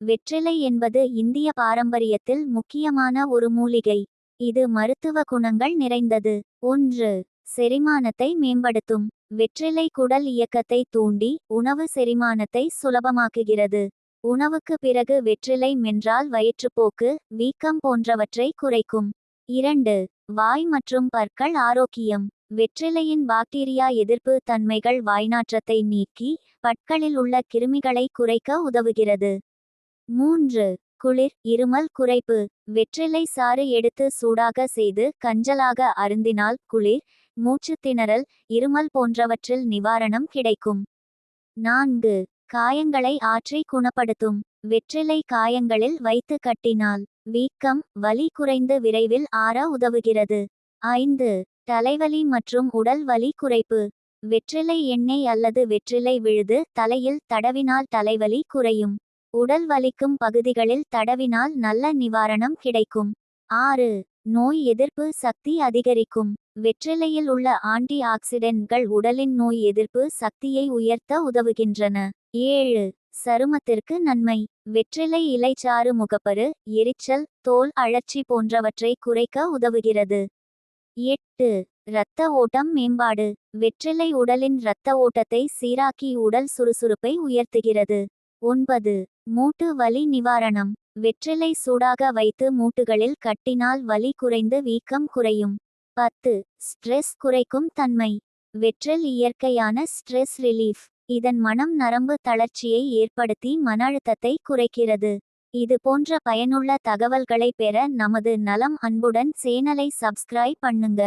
வெற்றிலை என்பது இந்திய பாரம்பரியத்தில் முக்கியமான ஒரு மூலிகை. இது மருத்துவ குணங்கள் நிறைந்தது. ஒன்று செரிமானத்தை மேம்படுத்தும். வெற்றிலை குடல் இயக்கத்தை தூண்டி உணவு செரிமானத்தை சுலபமாக்குகிறது. உணவுக்கு பிறகு வெற்றிலை மென்றால் வயிற்றுப்போக்கு வீக்கம் போன்றவற்றை குறைக்கும். இரண்டு வாய் மற்றும் பற்கள் ஆரோக்கியம். வெற்றிலையின் பாக்டீரியா எதிர்ப்பு தன்மைகள் வாய்நாற்றத்தை நீக்கி பற்களில் உள்ள கிருமிகளை குறைக்க உதவுகிறது. மூன்று குளிர் இருமல் குறைப்பு. வெற்றிலை சாறு எடுத்து சூடாக செய்து கஞ்சலாக அருந்தினால் குளிர் மூச்சு திணறல் இருமல் போன்றவற்றில் நிவாரணம் கிடைக்கும். நான்கு காயங்களை ஆற்றி குணப்படுத்தும். வெற்றிலை காயங்களில் வைத்து கட்டினால் வீக்கம் வலி குறைந்து விரைவில் ஆற உதவுகிறது. ஐந்து தலைவலி மற்றும் உடல் வலி குறைப்பு. வெற்றிலை எண்ணெய் அல்லது வெற்றிலை விழுது தலையில் தடவினால் தலைவலி குறையும். உடல் வலிக்கும் பகுதிகளில் தடவினால் நல்ல நிவாரணம் கிடைக்கும். ஆறு. நோய் எதிர்ப்பு சக்தி அதிகரிக்கும். வெற்றிலையில் உள்ள ஆன்டி ஆக்சிடென்ட்கள் உடலின் நோய் எதிர்ப்பு சக்தியை உயர்த்த உதவுகின்றன. ஏழு. சருமத்திற்கு நன்மை. வெற்றிலை இலைச்சாறு முகப்பரு எரிச்சல் தோல் அழற்சி போன்றவற்றை குறைக்க உதவுகிறது. எட்டு. இரத்த ஓட்டம் மேம்பாடு. வெற்றிலை உடலின் இரத்த ஓட்டத்தை சீராக்கி உடல் சுறுசுறுப்பை உயர்த்துகிறது. ஒன்பது. மூட்டு வலி நிவாரணம். வெற்றிலை சூடாக வைத்து மூட்டுகளில் கட்டினால் வலி குறைந்து வீக்கம் குறையும். பத்து ஸ்ட்ரெஸ் குறைக்கும் தன்மை. வெற்றில் இயற்கையான ஸ்ட்ரெஸ் ரிலீஃப். இதன் மனம் நரம்பு தளர்ச்சியை ஏற்படுத்தி மன அழுத்தத்தை குறைக்கிறது. இது போன்ற பயனுள்ள தகவல்களை பெற நமது நலம் அன்புடன் சேனலை சப்ஸ்கிரைப் பண்ணுங்க.